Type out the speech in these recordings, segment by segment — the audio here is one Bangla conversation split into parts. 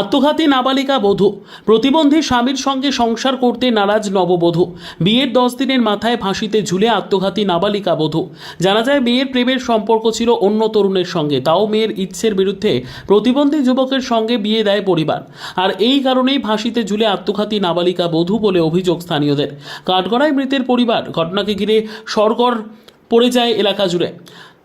আত্মঘাতী নাবালিকা বধূ। প্রতিবন্ধী স্বামীর সঙ্গে সংসার করতে নারাজ নববধূ। বিয়ের দশ দিনের মাথায় ফাঁসিতে ঝুলে আত্মঘাতী নাবালিকা বধূ। জানা যায়, মেয়ের প্রেমের সম্পর্ক ছিল অন্য তরুণের সঙ্গে। তাও মেয়ের ইচ্ছের বিরুদ্ধে প্রতিবন্ধী যুবকের সঙ্গে বিয়ে দেয় পরিবার। আর এই কারণেই ফাঁসিতে ঝুলে আত্মঘাতী নাবালিকা বধূ বলে অভিযোগ স্থানীয়দের। কাঠগড়ায় মৃতের পরিবার ঘটনাকে ঘিরে সরগর পড়ে যায় এলাকা জুড়ে।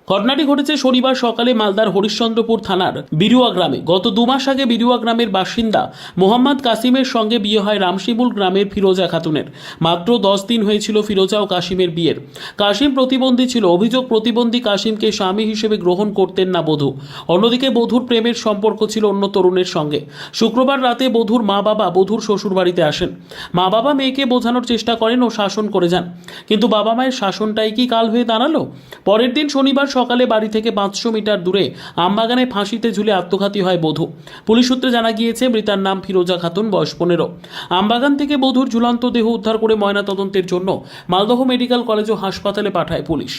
ঘটনাটি ঘটেছে শনিবার সকালে মালদার হরিশ্চন্দ্রপুর থানার বিরুয়া গ্রামে। গত দু মাস আগে বিরুয়া গ্রামের বাসিন্দা মোহাম্মদ কাসিমের সঙ্গে বিয়ে হয় রামশিমুল গ্রামের ফিরোজা খাতুনের। মাত্র দশ দিন হয়েছিল ফিরোজা ও কাসিমের বিয়ের। কাসিম প্রতিবন্ধী ছিল। অভিযোগ প্রতিবন্ধী কাসিমকে স্বামী হিসেবে গ্রহণ করতেন না বধূ। অন্যদিকে বধূর প্রেমের সম্পর্ক ছিল অন্য তরুণের সঙ্গে। শুক্রবার রাতে বধূর মা বাবা বধূর শ্বশুরবাড়িতে আসেন। মা বাবা মেয়েকে বোঝানোর চেষ্টা করেন ও শাসন করে যান। কিন্তু বাবা মায়ের শাসনটাই কি কাল হয়ে দাঁড়াল? পরের দিন শনিবার সকালে বাড়ি থেকে পাঁচশো মিটার দূরে আমবাগানে ফাঁসিতে ঝুলে আত্মঘাতী হয় বধূ। পুলিশ সূত্রে জানা গিয়েছে মৃতার নাম ফিরোজা খাতুন বয়স পনেরো। আমবাগান থেকে বধূর ঝুলন্ত দেহ উদ্ধার করে ময়নাতদন্তের জন্য মালদহ মেডিকেল কলেজ ও হাসপাতালে পাঠায় পুলিশ।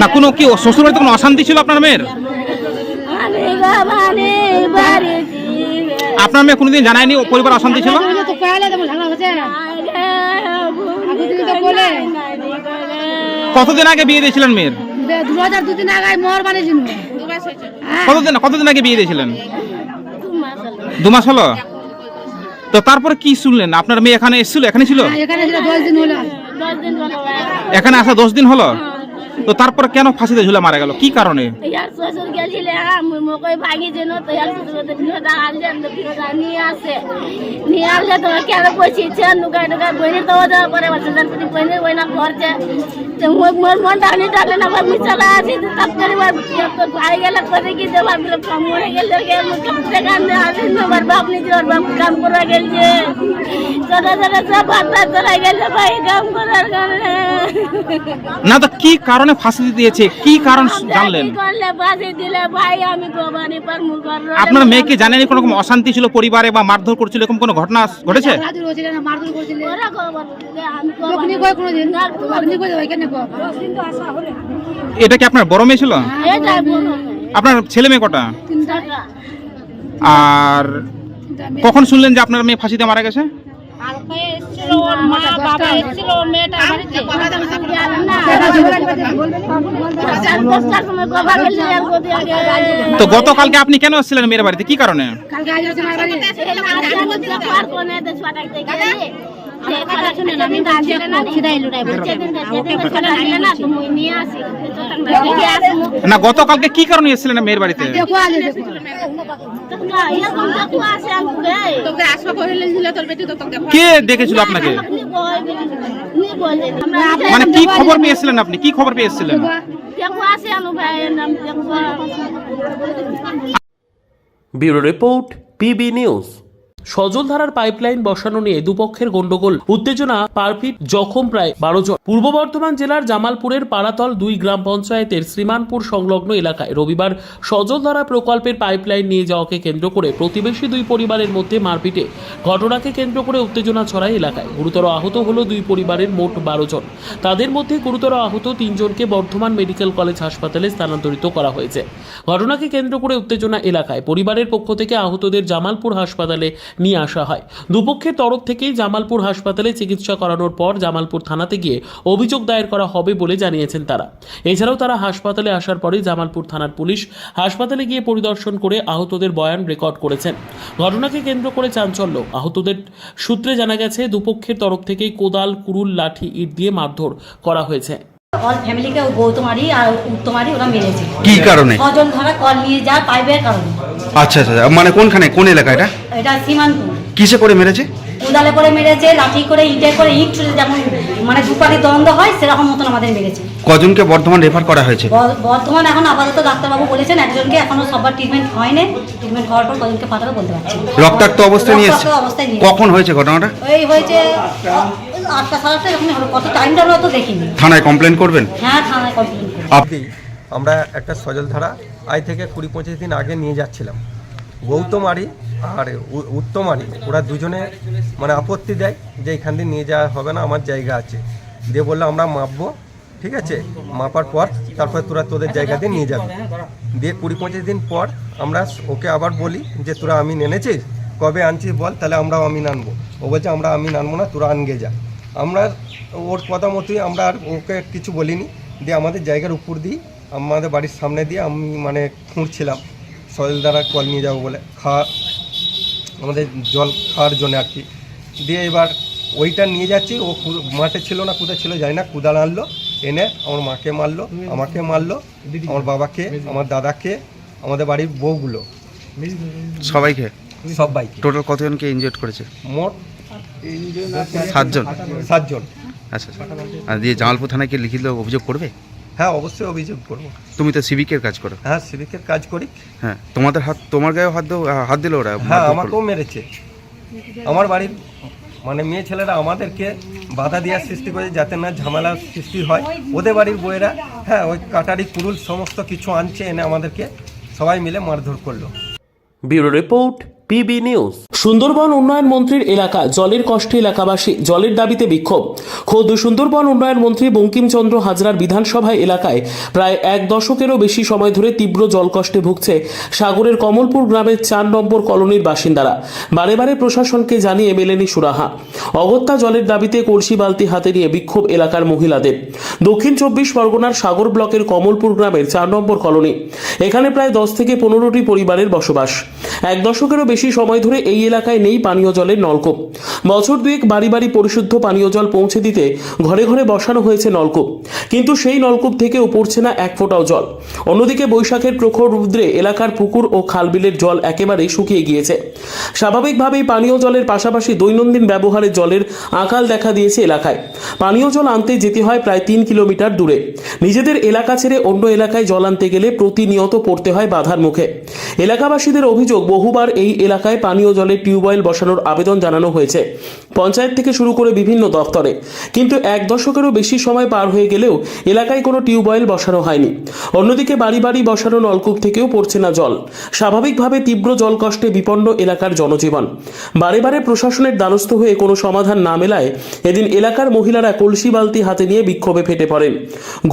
না কোনো কি শ্বশুর বাড়িতে কোনো অশান্তি ছিল আপনার মেয়ের? আপনার মেয়ে কোনোদিন জানায়নি পরিবার অশান্তি ছিল? তো কয়ালে তো ঝগড়া হচ্ছে। দিদি তো বলে। কতদিন আগে বিয়ে দিয়েছিলেন মেয়ের? হ্যাঁ। কতদিন কতদিন আগে বিয়ে দিয়েছিলেন? দু মাস হলো। তো তারপরে কি শুনলেন? আপনার মেয়ে এখানে এসেছিল? এখানে ছিল? এখানে ছিল দশ দিন হলো। দশ দিন হলো। এখানে আসা দশ দিন হলো? তো তারপরে কেন ফাঁসিতে ঝুলে মারা গেল? কি কারণে? ইয়ার শ্বশুর গেছিলে আমি মকই ভাঙি যেন তো ইয়ার শ্বশুর ফিরোজা আনলেন তো ফিরোজা নিয়ে আসে। নিয়ে আসলে তো কেন পয়সিছে নুকাই নুকাই বইনের তো দেওয়া করে বলছে যার প্রতি বইনের বইনা করছে তো মোর মোর মনটা আনি ডাকলে না ভাবি চলা আসি তো তাপ করে বার পাই গেলে করে কি যে ভাবলো কাম গেলে গে মুখ থেকে কান্দে আসি না বার বাপ নিজে ওর বাপ কাম করে গেলছে ছোট ছোট সব ভাত ভাত চলে গেছে ভাই কাম করার কারণে। না তো কি কারণে ফাঁসি দিয়েছে? কি কারণ জানলেন? আপনার মেয়েকে জানেনি কোনো রকম অশান্তি ছিল পরিবারে বা মারধর করছিল এরকম কোনো ঘটনা ঘটেছে? এটা কি আপনার বড় মেয়ে ছিল? আপনার ছেলে মেয়ে কটা? আর কখন শুনলেন যে আপনার মেয়ে ফাঁসিতে মারা গেছে? ওর মা বাবা এসেছিল ওর মেয়েটা বাড়িতে না দশটার সময় গোবর গেলে আর গদি আগে তো গতকালকে আপনি কেন এসেছিলেন মেয়ের বাড়িতে কি কারণে কালকে না গতকালকে কি কারণে এসেছিলেন মেয়ের বাড়িতে? দেখো কে দেখেছিল আপনাকে? মানে কি খবর পেয়ে এসেছিলেন আপনি? কি খবর পেয়ে এসেছিলেন দেখো আসে আনু ভাইয়ের নাম দেখো। Bureau report PB news. সজলধারার pipeline বসানো নিয়ে দুপক্ষের গন্ডগোল উত্তেজনা, পারফিট, জখম প্রায় বারো জন। পূর্ব বর্ধমান জেলার জামালপুরের পাড়াতল দুই গ্রাম পঞ্চায়েতের শ্রীমানপুর সংলগ্ন এলাকায় রবিবার সজলধারা প্রকল্পের পাইপলাইন নিয়ে যাওয়াকে কেন্দ্র করে প্রতিবেশী দুই পরিবারের মধ্যে মারপিটে। ঘটনাকে কেন্দ্র করে উত্তেজনা ছড়ায় এলাকায়। গুরুতর আহত হলো দুই পরিবারের মোট বারো জন। তাদের মধ্যে গুরুতর আহত তিনজনকে বর্ধমান মেডিকেল কলেজ হাসপাতালে স্থানান্তরিত করা হয়েছে। ঘটনাকে কেন্দ্র করে উত্তেজনা এলাকায়। পরিবারের পক্ষ থেকে আহতদের জামালপুর হাসপাতালে নিয়ে আসা হয়। দুপক্ষের তরফ থেকেই জামালপুর হাসপাতালে চিকিৎসা করানোর পর জামালপুর থানাতে গিয়ে অভিযোগ দায়ের করা হবে বলে জানিয়েছেন তারা। এছাড়াও তারা হাসপাতালে আসার পরে জামালপুর থানার পুলিশ হাসপাতালে গিয়ে পরিদর্শন করে আহতদের বয়ান রেকর্ড করেছেন। ঘটনাকে কেন্দ্র করে চাঞ্চল্য। আহতদের সূত্রে জানা গেছে, দুপক্ষের তরফ থেকেই কোদাল, কুরুল, লাঠি, ইট দিয়ে মারধর করা হয়েছে। অল ফ্যামিলিকে গৌতমারি আর উত্তমারি ওরা মেরেছে। কি কারণে? ছজন ধরা কল নিয়ে যা পাইপের কারণে। আচ্ছা আচ্ছা মানে কোনখানে কোন এলাকা এটা? এটা সীমান্ত কিসে করে মেরেছে? উদালে করে মেরেছে লাঠি করে ইটে করে ইট ছুড়ে যেমন মানে দুপাটি দ্বন্দ্ব হয় সেরকম মতন আমাদের মেরেছে। কজনকে বর্ধমান রেফার করা হয়েছে? ব- বর্তমান এখন আপাতত ডাক্তারবাবু বলেছেন একজনকে এখনও সবার ট্রিটমেন্ট হয়নি। ট্রিটমেন্ট হওয়ার পর কজনকে পাঠাবে বলতে পারছি না। রক্তাক্ত অবস্থায় নিয়ে এসছে? রক্তাক্ত অবস্থায় নিয়ে কখন হয়েছে ঘটনাটা? এই হয়েছে আটটা সাড়ে আটটা এরকমই হবে। কত টাইমটা আমরা দেখিনি। থানায় কমপ্লেন করবেন? হ্যাঁ থানায় কমপ্লেন আপনি আমরা একটা সজলধারা আজ থেকে কুড়ি পঁচিশ দিন আগে নিয়ে যাচ্ছিলাম। গৌতমারি আর উত্তমারি ওরা দুজনে মানে আপত্তি দেয় যে এখান দিয়ে নিয়ে যাওয়া হবে না আমার জায়গা আছে। দিয়ে বলল আমরা মাপবো ঠিক আছে? মাপার পর তারপর তোরা তোদের জায়গা দিয়ে নিয়ে যাবি। দিয়ে কুড়ি পঁচিশ দিন পর আমরা ওকে আবার বলি যে তোরা আমি এনেছিস কবে আনছিস বল তাহলে আমরাও আমিন আনব ও বলছে আমরা আমিন আনব না তোরা আনগে যা। আমরা ওর কথা মতোই আমরা আর ওকে কিছু বলিনি। দিয়ে আমাদের জায়গার উপর দিয়ে আমাদের বাড়ির সামনে দিয়ে আমি মানে খুঁড়ছিলাম। সয়েল দ্বারা কল নিয়ে যাব বলে। খাওয়া আমাদের জল খাওয়ার জন্য আর কি। দিয়ে এবার ওইটা নিয়ে যাচ্ছি ও মাঠে ছিল না কোথায় ছিল জানি না কুদাল আনলো এনে আমার মাকে মারলো আমাকে মারলো আমার বাবাকে আমার দাদাকে আমাদের বাড়ির বউগুলো। সবাইকে? সবাইকে। টোটাল কতজনকে ইনজিওর্ড করেছে? মোট সাতজন? সাতজন। আচ্ছা আচ্ছা। আর দিয়ে জামালপুর থানায় কি লিখিত অভিযোগ করবে? হ্যাঁ অবশ্যই অভিযোগ করব। তুমি তো সিভিকের কাজ করো। হ্যাঁ সিভিকের কাজ করি। হ্যাঁ তোমাদের হাত তোমার গায়েও হাত হাত দিল ওরা? হ্যাঁ আমাকেও মেরেছে। আমার বাড়ির মানে মেয়ে ছেলেরা আমাদেরকে বাধা দেওয়ার সৃষ্টি করে যাতে না ঝামেলা সৃষ্টি হয়। ওদের বাড়ির বইয়েরা হ্যাঁ ওই কাটারি কুরুল সমস্ত কিছু আনছে এনে আমাদেরকে সবাই মিলে মারধর করল। Bureau report PB news. Sundarban উন্নয়ন মন্ত্রীর এলাকা, জলের কষ্টে এলাকাবাসী জলের দাবিতে বিক্ষোভ। খোদ সুন্দরবন উন্নয়ন মন্ত্রী বঙ্কিমচন্দ্র হাজরার বিধানসভা এলাকায় প্রায় এক দশকেরও বেশি সময় ধরে তীব্র জলকষ্টে ভুগছে সাগরের কমলপুর গ্রামের চার নম্বর কলোনির বাসিন্দারা। বারে বারে প্রশাসনকে জানিয়ে মেলেনি সুরাহা। অগত্যা জলের দাবিতে কলসি বালতি হাতে নিয়ে বিক্ষোভ এলাকার মহিলাদের। দক্ষিণ চব্বিশ পরগনার সাগর ব্লকের কমলপুর গ্রামের চার নম্বর কলোনি। এখানে প্রায় দশ থেকে পনেরোটি পরিবারের বসবাস। এক দশকেরও বেশি সময় ধরে এই এলাকায় নেই পানীয় জলের নলকূপ। বছর দুয়েক বাড়ি বাড়ি পরিশুদ্ধ পানীয় জল পৌঁছে দিতে ঘরে ঘরে বসানো হয়েছে নলকূপ। কিন্তু সেই নলকূপ থেকেও পড়ছে না এক ফোঁটাও জল। অন্যদিকে বৈশাখের প্রখর রুদ্রে এলাকার পুকুর ও খালবিলের জল একেবারেই শুকিয়ে গিয়েছে। স্বাভাবিকভাবেই পানীয় জলের পাশাপাশি দৈনন্দিন ব্যবহারে জলের আকাল দেখা দিয়েছে এলাকায়। পানীয় জল আনতে যেতে হয় প্রায় তিন কিলোমিটার দূরে। নিজেদের এলাকা ছেড়ে অন্য এলাকায় জল আনতে গেলে প্রতিনিয়ত পড়তে হয় বাধার মুখে। এলাকাবাসীদের অভিযোগ, বহুবার এই এলাকায় পানীয় জলের টিউবওয়েল বসানোর আবেদন জানানো হয়েছে। পঞ্চায়েত থেকে শুরু করে বিভিন্ন দফতরে কিন্তু এক দশকেরও বেশি সময় পার হয়ে গেলেও এলাকায় কোনো টিউবওয়েল বসানো হয়নি। অন্যদিকে বাড়ি বাড়ি বসানো নলকূপ থেকেও পড়ছে না জল। স্বাভাবিকভাবে তীব্র জলকষ্টে বিপন্ন এলাকার জনজীবন। বারে বারে প্রশাসনের দ্বারস্থ হয়ে কোনো সমাধান না মেলায় এদিন এলাকার মহিলারা কলসি বালতি হাতে নিয়ে বিক্ষোভে ফেটে পড়েন।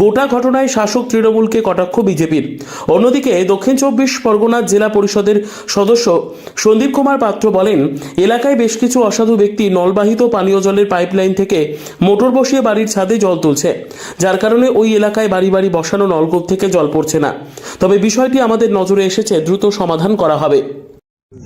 গোটা ঘটনায় শাসক তৃণমূলকে কটাক্ষ বিজেপির। অন্যদিকে দক্ষিণ চব্বিশ পরগনা জেলা পরিষদের সদস্য সন্দীপ কুমার পাত্র বলেন, এলাকায় বেশ কিছু অসাধু ব্যক্তি নলবাহিত পানীয় জলের পাইপলাইন থেকে মোটর বসিয়ে বাড়ির ছাদে জল তুলছে, যার কারণে ওই এলাকায় বাড়ি বাড়ি বসানো নলকূপ থেকে জল পড়ছে না। তবে বিষয়টি আমাদের নজরে এসেছে, দ্রুত সমাধান করা হবে।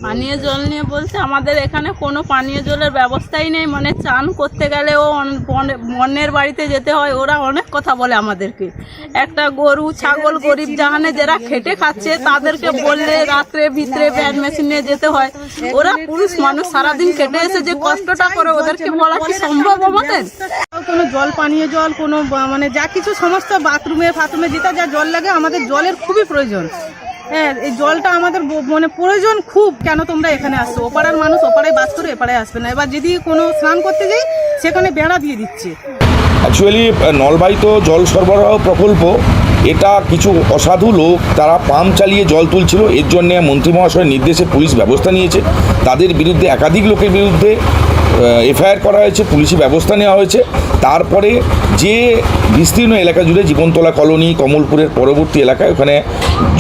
পানীয় জল নিয়ে বলছে, আমাদের এখানে কোনো পানীয় জলের ব্যবস্থাই নেই মানে চান করতে অন- বনে- বন্যের বাড়িতে যেতে হয়, ওরা অনেক কথা বলে আমাদেরকে। একটা গরু, ছাগল, গরিব জাহানে যারা খেটে খাচ্ছে, তাদেরকে বললে রাত্রে ভিতরে ব্যান মেশিন নিয়ে যেতে হয়। ওরা পুরুষ মানুষ সারাদিন খেটে এসে যে কষ্টটা করে ওদেরকে বলা কি সম্ভব আমাদের? কোনো জল, পানীয় জল, কোনো মানে যা কিছু সমস্ত বাথরুমে ফাথরুমে যেটা যা জল লাগে, আমাদের জলের খুবই প্রয়োজন। হ্যাঁ এই জলটা আমাদের মানে প্রয়োজন খুব। কেন তোমরা এখানে আসছো? ওপাড়ার মানুষ ওপাড়ায় বাস করে এপাড়ায় আসবে না। এবার যদি কোনো স্নান করতে যাই, সেখানে বেড়া দিয়ে দিচ্ছে। অ্যাকচুয়ালি নলবাহিত জল সরবরাহ প্রকল্প, এটা কিছু অসাধু লোক, তারা পাম্প চালিয়ে জল তুলছিল। এর জন্য মন্ত্রী মহাশয়ের নির্দেশে পুলিশ ব্যবস্থা নিয়েছে। তাদের বিরুদ্ধে একাধিক লোকের বিরুদ্ধে এফআইআর করা হয়েছে, পুলিশি ব্যবস্থা নেওয়া হয়েছে। তারপরে যে বিস্তীর্ণ এলাকা জুড়ে জীবনতলা কলোনি, কমলপুরের পরবর্তী এলাকায় ওখানে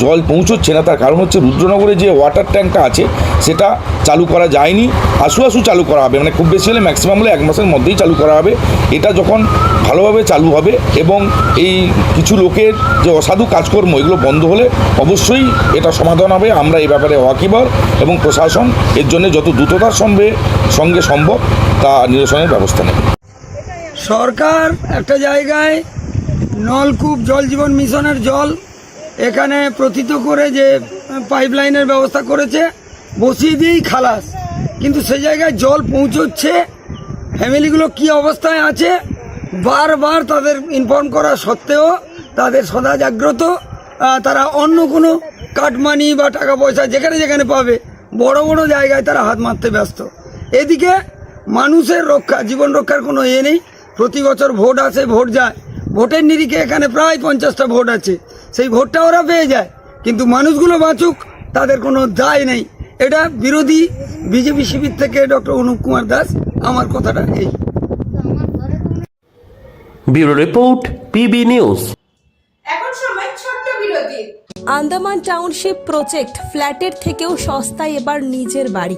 জল পৌঁছচ্ছে না, তার কারণ হচ্ছে রুদ্রনগরে যে ওয়াটার ট্যাঙ্কটা আছে, সেটা চালু করা যায়নি। আশু আশু চালু করা হবে মানে খুব বেশি হলে ম্যাক্সিমাম হলে এক মাসের মধ্যেই চালু করা হবে। এটা যখন ভালোভাবে চালু হবে এবং এই কিছু লোকের যে অসাধু কাজকর্ম, এগুলো বন্ধ হলে অবশ্যই এটা সমাধান হবে। আমরা এই ব্যাপারে ওয়াকিবর এবং প্রশাসন এর জন্য যত দ্রুততার সঙ্গে সঙ্গে সম্ভব তা নিরসনের ব্যবস্থা নেবে। সরকার একটা জায়গায় নলকূপ জল জীবন মিশনের জল এখানে প্রথিত করে যে পাইপলাইনের ব্যবস্থা করেছে, বসিয়ে দিয়েই খালাস। কিন্তু সে জায়গায় জল পৌঁছচ্ছে, ফ্যামিলিগুলো কি অবস্থায় আছে, বারবার তাদের ইনফর্ম করা সত্ত্বেও তাদের সদা জাগ্রত তারা অন্য কোনো কাটমানি বা টাকা পয়সা যেখানে যেখানে পাবে, বড় বড় জায়গায় তারা হাত মারতে ব্যস্ত। এদিকে মানুষের রক্ষা জীবন রক্ষার কোনো এ নেই। প্রতি বছর ভোট আসে ভোট যায়। ভোটের নিরিখে এখানে প্রায় পঞ্চাশটা ভোট আছে। সেই ভোটটা ওরা পেয়ে যায়। কিন্তু মানুষগুলো বাঁচুক তাদের কোনো দায় নেই। এটা বিরোধী বিজেপি শিবির থেকে ডক্টর অনুপ কুমার দাস আমার কথাটা এই। Bureau report PB news. এখন সময় ছোট্ট বিরতি আন্দামান টাউনশিপ প্রজেক্ট ফ্ল্যাটের থেকেও সস্তায় এবার নিজের বাড়ি।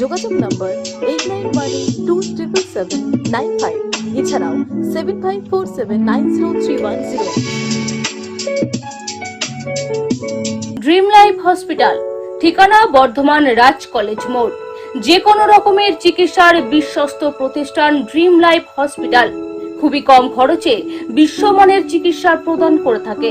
যোগাযোগ নম্বর eight nine one two triple seven nine five এছাড়াও seven five four seven nine zero three one zero dream life hospital ঠিকানা বর্ধমান রাজ কলেজ মোড়। যে কোনো রকমের চিকিৎসার বিশ্বস্ত প্রতিষ্ঠান ড্রিম লাইফ হসপিটাল খুবই কম খরচে বিশ্বমানের চিকিৎসা প্রদান করে থাকে।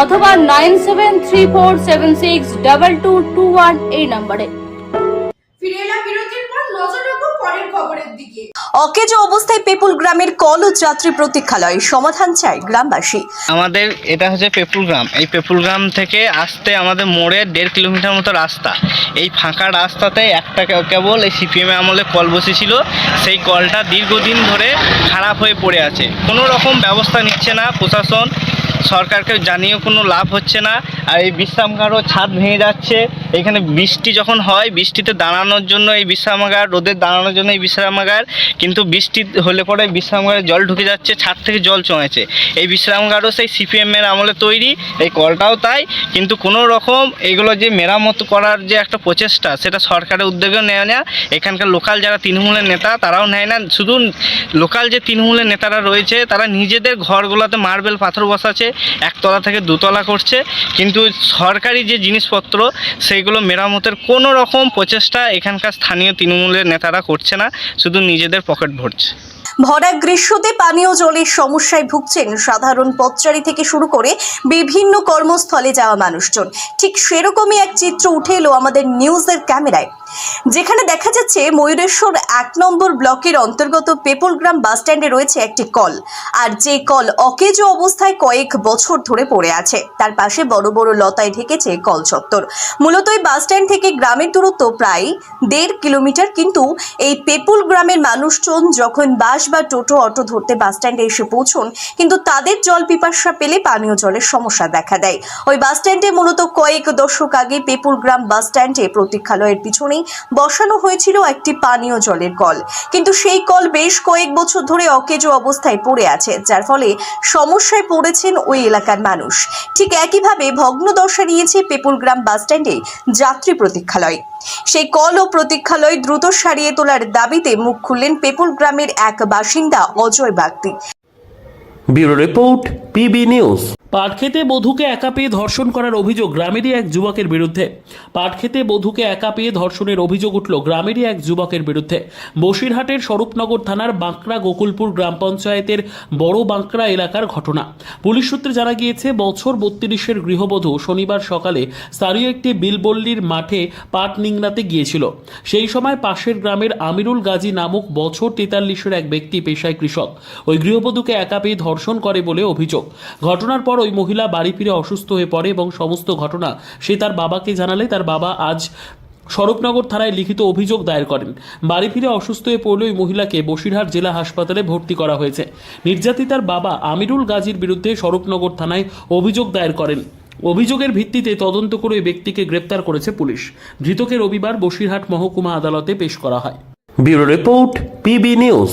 অথবা nine seven three four seven six double two two one এই নম্বরে। ফিরে এলাম বিরতির পর নজর রাখব পরের খবরের দিকে। অকেজ অবস্থায় পেপুল গ্রামের কল ও যাত্রী প্রতীক্ষালয় সমাধান চায় গ্রামবাসী। আমাদের এটা হচ্ছে পেপুল গ্রাম। এই পেপুল গ্রাম থেকে আসতে আমাদের মোড়ে দেড় কিলোমিটার মতো রাস্তা। এই ফাঁকা রাস্তাতে একটা কেবল এই সিপিএম আমলে কল বসেছিল। সেই কলটা দীর্ঘদিন ধরে খারাপ হয়ে পড়ে আছে। কোনো রকম ব্যবস্থা নিচ্ছে না প্রশাসন। সরকারকে জানিয়েও কোনো লাভ হচ্ছে না। আর এই বিশ্রামগারও ছাদ ভেঙে যাচ্ছে। এখানে বৃষ্টি যখন হয়, বৃষ্টিতে দাঁড়ানোর জন্য এই বিশ্রামাগার রোদের দাঁড়ানোর জন্য এই বিশ্রামাগার। কিন্তু বৃষ্টি হলে পরে বিশ্রামাগারে জল ঢুকে যাচ্ছে, ছাদ থেকে জল চমেছে। এই বিশ্রামাগারও সেই সিপিএমের আমলে তৈরি, এই কলটাও তাই। কিন্তু কোনো রকম এগুলো যে মেরামত করার যে একটা প্রচেষ্টা, সেটা সরকারের উদ্যোগেও নেয় না। এখানকার লোকাল যারা তৃণমূলের নেতা, তারাও নেয় না। শুধু লোকাল যে তৃণমূলের নেতারা রয়েছে, তারা নিজেদের ঘরগুলোতে মার্বেল পাথর বসাচ্ছে একতলা থেকে দুতলা করছে, কিন্তু সরকারি যে জিনিসপত্র, সেইগুলো মেরামতের কোনো রকম প্রচেষ্টা এখানকার স্থানীয় তৃণমূলের নেতারা করছে না, শুধু নিজেদের পকেট ভরছে। ভরা গ্রীষ্মতে পানীয় জলের সমস্যায় ভুগছেন সাধারণ পথচারী থেকে শুরু করে বিভিন্ন কর্মস্থলে যাওয়া মানুষজন। ঠিক সেরকমই এক চিত্র উঠে এলো আমাদের নিউজের ক্যামেরায়। যেখানে দেখা যাচ্ছে ময়ূরেশ্বর এক নম্বর ব্লকের অন্তর্গত পেপলগ্রাম বাস স্ট্যান্ডে রয়েছে একটি কল। আর যে কল অকেজো অবস্থায় কয়েক বছর ধরে পড়ে আছে, তার পাশে বড় বড় লতায় ঢেকেছে কল চত্বর। মূলত এই বাস স্ট্যান্ড থেকে গ্রামের দূরত্ব প্রায় দেড় কিলোমিটার, কিন্তু এই পেপুল গ্রামের মানুষজন যখন বাস বা টোটো, অটো ধরতে বাস স্ট্যান্ডে এসে পৌঁছন, কিন্তু তাদের জল পিপাসা পেলে পানীয় জলের সমস্যা দেখা দেয়। ওই বাস স্ট্যান্ডে মূলত কয়েক দশক আগে পেপুল গ্রাম বাস স্ট্যান্ডে প্রতীক্ষালয়ের পিছনেই বসানো হয়েছিল একটি পানীয় জলের কল। কিন্তু সেই কল বেশ কয়েক বছর ধরে অকেজো অবস্থায় পড়ে আছে, যার ফলে সমস্যায় পড়েছেন ওই এলাকার মানুষ। ঠিক একইভাবে ভগ্ন ভগ্নদশা নিয়েছে পেপুলগ্রাম বাস স্ট্যান্ডে যাত্রী প্রতীক্ষালয়। সেই কল ও প্রতীক্ষালয় দ্রুত সারিয়ে তোলার দাবিতে মুখ খুললেন পেপুল গ্রামের এক বাসিন্দা Ajay Bagdi. Bureau report, PB news. পাট খেতে বধূকে একা পেয়ে ধর্ষণ করার অভিযোগ গ্রামেরই এক যুবকের বিরুদ্ধে। পাট খেতে বধূকে একা পেয়ে ধর্ষণের অভিযোগ উঠল গ্রামেরই এক যুবকের বিরুদ্ধে। বসিরহাটের স্বরূপনগর থানার বাঁকড়া গোকুলপুর গ্রাম পঞ্চায়েতের বড় বাঁকড়া এলাকার ঘটনা। পুলিশ সূত্রে জানা গিয়েছে, বছর বত্রিশের গৃহবধূ শনিবার সকালে স্থানীয় একটি বিলবল্লির মাঠে পাট নিংড়াতে গিয়েছিল। সেই সময় পাশের গ্রামের আমিরুল গাজী নামক বছর তেতাল্লিশের এক ব্যক্তি পেশায় কৃষক। ওই গৃহবধূকে একা পেয়ে ধর্ষণ করে বলে অভিযোগ। ঘটনার পর ওই মহিলা বাড়ি ফিরে অসুস্থ হয়ে পড়ে এবং সমস্ত ঘটনা সে তার বাবাকে জানালে তার বাবা আজ স্বরূপনগর থানায় লিখিত অভিযোগ দায়ের করেন। বাড়ি ফিরে অসুস্থ হয়ে পড়লে ওই মহিলাকে বসিরহাট জেলা হাসপাতালে ভর্তি করা হয়েছে। নির্যাতিতার বাবা আমিরুল গাজীর বিরুদ্ধে স্বরূপনগর থানায় অভিযোগ দায়ের করেন। অভিযোগের ভিত্তিতে তদন্ত করে ওই ব্যক্তিকে গ্রেপ্তার করেছে পুলিশ। ধৃতকে রবিবার বসিরহাট মহকুমা আদালতে পেশ করা হয়। Bureau report PB news.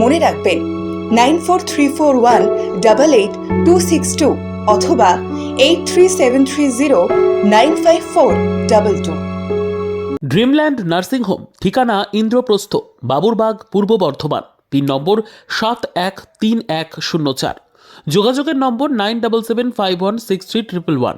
মনে রাখবেন nine four three four one double eight two six two অথবা eight three seven three zero nine five four double two Dreamland nursing home ঠিকানা ইন্দ্রপ্রস্থ, বাবুরবাগ, পূর্ব বর্ধমান, পিন নম্বর সাত এক তিন এক শূন্য চার। যোগাযোগের নম্বর nine double seven five one six three triple one